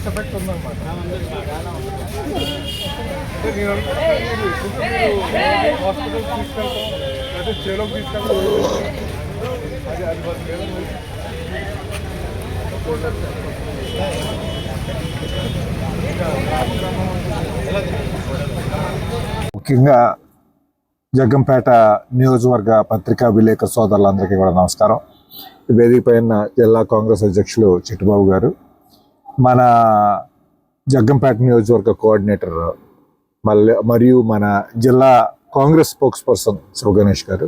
Post effect ఉందన్నమాట అంటే నేను హాస్పిటల్ తీసుకెళ్తాం చేలోకి తీసుకెళ్తాం అది అది ముఖ్యంగా జగ్గంపేట నియోజకవర్గ పత్రికా విలేకరు సోదరులందరికీ కూడా నమస్కారం. వేదిక పైన జిల్లా కాంగ్రెస్ అధ్యక్షులు చిట్టుబాబు గారు మన జగ్గంపేట నియోజకవర్గ కోఆర్డినేటర్ మళ్ళీ మరియు మన జిల్లా కాంగ్రెస్ స్పోక్స్ పర్సన్ శివ గణేష్ గారు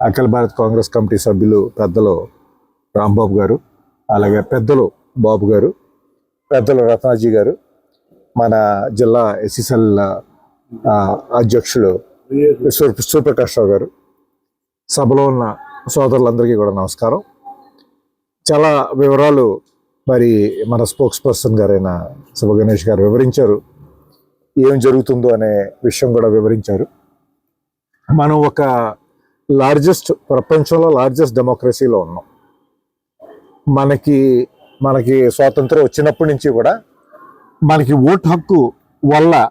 అఖిల భారత్ కాంగ్రెస్ కమిటీ సభ్యులు పెద్దలు రాంబాబు గారు అలాగే పెద్దలు బాబు గారు పెద్దలు రత్నాజీ గారు మన జిల్లా ఎస్ఎస్ఎల్ అధ్యక్షులు సూర్య సూర్యప్రకాష్ రావు గారు సభలో ఉన్న సోదరులందరికీ కూడా నమస్కారం. చాలా వివరాలు మరి మన స్పోక్స్ పర్సన్ గారైన శుభగణేష్ గణేష్ గారు వివరించారు. ఏం జరుగుతుందో అనే విషయం కూడా వివరించారు. మనం ఒక లార్జెస్ట్ ప్రపంచంలో లార్జెస్ట్ డెమోక్రసీలో ఉన్నాం. మనకి మనకి స్వాతంత్రం వచ్చినప్పటి నుంచి కూడా మనకి ఓటు హక్కు వల్ల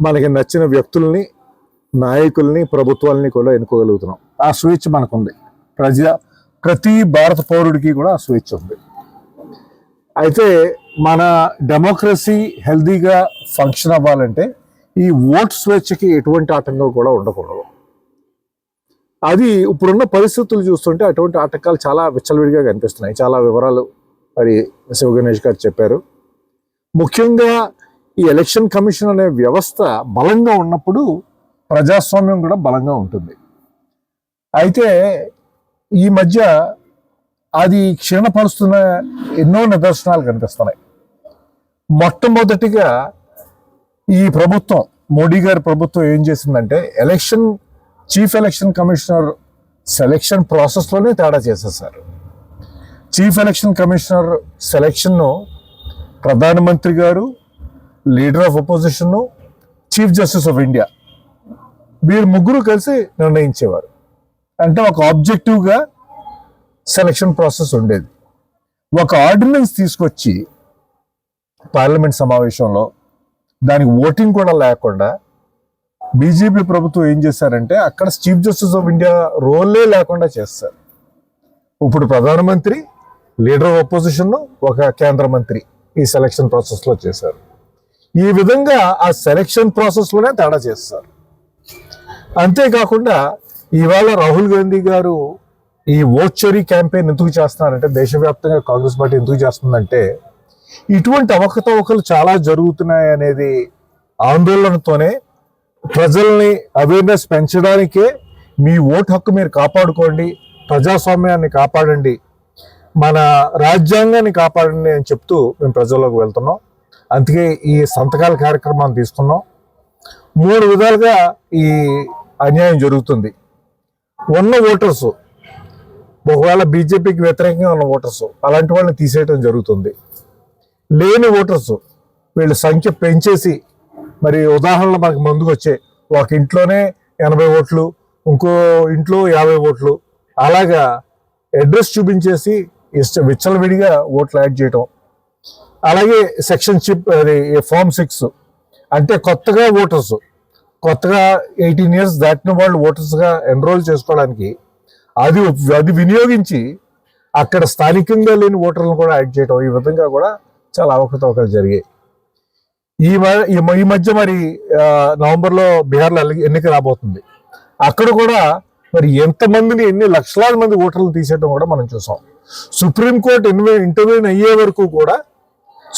మనకి నచ్చిన వ్యక్తుల్ని నాయకుల్ని ప్రభుత్వాలని కూడా ఎన్నుకోగలుగుతున్నాం. ఆ స్వేచ్ఛ మనకుంది. ప్రజ ప్రతి భారత పౌరుడికి కూడా ఆ స్వేచ్ఛ ఉంది. అయితే మన డెమోక్రసీ హెల్దీగా ఫంక్షన్ అవ్వాలంటే ఈ ఓట్ స్వేచ్ఛకి ఎటువంటి ఆటంకం కూడా ఉండకూడదు. అది ఇప్పుడున్న పరిస్థితులు చూస్తుంటే అటువంటి ఆటంకాలు చాలా విచ్చలవిడిగా కనిపిస్తున్నాయి. చాలా వివరాలు మరి శివ గణేష్ గారు చెప్పారు. ముఖ్యంగా ఈ ఎలక్షన్ కమిషన్ అనే వ్యవస్థ బలంగా ఉన్నప్పుడు ప్రజాస్వామ్యం కూడా బలంగా ఉంటుంది. అయితే ఈ మధ్య అది క్షీణపరుస్తున్న ఎన్నో నిదర్శనాలు కనిపిస్తున్నాయి. మొట్టమొదటిగా ఈ ప్రభుత్వం మోడీ గారి ప్రభుత్వం ఏం చేసిందంటే election chief election commissioner selection ప్రాసెస్లోనే తేడా చేసేసారు. చీఫ్ ఎలక్షన్ కమిషనర్ సెలక్షన్ను ప్రధానమంత్రి గారు లీడర్ ఆఫ్ అపోజిషన్ను చీఫ్ జస్టిస్ ఆఫ్ ఇండియా వీరు ముగ్గురు కలిసి నిర్ణయించేవారు. అంటే ఒక ఆబ్జెక్టివ్గా సెలక్షన్ ప్రాసెస్ ఉండేది. ఒక ఆర్డినెన్స్ తీసుకొచ్చి పార్లమెంట్ సమావేశంలో దానికి ఓటింగ్ కూడా లేకుండా బీజేపీ ప్రభుత్వం ఏం చేశారంటే అక్కడ చీఫ్ జస్టిస్ ఆఫ్ ఇండియా రోలే లేకుండా చేస్తారు. ఇప్పుడు ప్రధానమంత్రి లీడర్ ఆఫ్ అపోజిషన్ ఒక కేంద్ర మంత్రి ఈ సెలక్షన్ ప్రాసెస్లో చేశారు. ఈ విధంగా ఆ సెలక్షన్ ప్రాసెస్లోనే తేడా చేస్తారు. అంతేకాకుండా ఇవాళ రాహుల్ గాంధీ గారు ఈ ఓచరీ క్యాంపెయిన్ ఎందుకు చేస్తున్నారంటే దేశవ్యాప్తంగా కాంగ్రెస్ పార్టీ ఎందుకు చేస్తుందంటే ఇటువంటి అవకతవకలు చాలా జరుగుతున్నాయి అనేది ఆందోళనతోనే ప్రజల్ని అవేర్నెస్ పెంచడానికే మీ ఓటు హక్కు మీరు కాపాడుకోండి ప్రజాస్వామ్యాన్ని కాపాడండి మన రాజ్యాంగాన్ని కాపాడండి అని చెప్తూ మేము ప్రజల్లోకి వెళ్తున్నాం. అందుకే ఈ సంతకాల కార్యక్రమాన్ని తీసుకున్నాం మూడు విధాలుగా ఈ అన్యాయం జరుగుతుంది. ఉన్న ఓటర్స్ ఒకవేళ బీజేపీకి వ్యతిరేకంగా ఉన్న ఓటర్స్ అలాంటి వాళ్ళని తీసేయడం జరుగుతుంది. లేని ఓటర్స్ వీళ్ళ సంఖ్య పెంచేసి మరి ఉదాహరణలు మనకు ముందుకు వచ్చే ఒక ఇంట్లోనే ఎనభై ఓట్లు ఇంకో ఇంట్లో యాభై ఓట్లు అలాగా అడ్రస్ చూపించేసి ఇష్ట విచ్చలవిడిగా ఓట్లు యాడ్ చేయటం. అలాగే సెక్షన్ షిప్ అది ఫామ్ సిక్స్ అంటే కొత్తగా ఓటర్స్ కొత్తగా ఎయిటీన్ ఇయర్స్ దాటిన వాళ్ళు ఓటర్స్గా ఎన్రోల్ చేసుకోవడానికి అది అది వినియోగించి అక్కడ స్థానికంగా లేని ఓటర్లను కూడా యాడ్ చేయడం ఈ విధంగా కూడా చాలా అవకతవకలు జరిగాయి. ఈ ఈ మధ్య మరి నవంబర్లో బీహార్లో ఎన్నిక రాబోతుంది. అక్కడ కూడా మరి ఎంతమందిని ఎన్ని లక్షలాది మంది ఓటర్లు తీసేయడం కూడా మనం చూసాం. సుప్రీంకోర్టు ఇన్వే ఇంటర్వ్యూన్ అయ్యే వరకు కూడా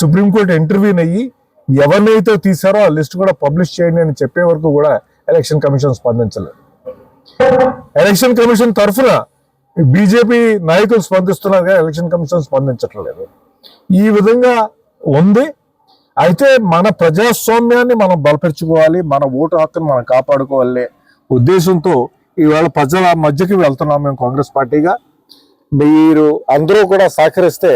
సుప్రీంకోర్టు ఇంటర్వ్యూన్ అయ్యి ఎవరినైతే తీసారో ఆ లిస్ట్ కూడా పబ్లిష్ చేయండి అని చెప్పే వరకు కూడా ఎలక్షన్ కమిషన్ స్పందించలేదు. ఎలక్షన్ కమిషన్ తరఫున బీజేపీ నాయకులు స్పందిస్తున్నారు కానీ ఎలక్షన్ కమిషన్ స్పందించట్లేదు. ఈ విధంగా ఉంది. అయితే మన ప్రజాస్వామ్యాన్ని మనం బలపరుచుకోవాలి మన ఓటు హక్కును మనం కాపాడుకోవాలి ఉద్దేశంతో ఈవేళ ప్రజల మధ్యకి వెళ్తున్నాం మేము కాంగ్రెస్ పార్టీగా. మీరు అందరూ కూడా సహకరిస్తే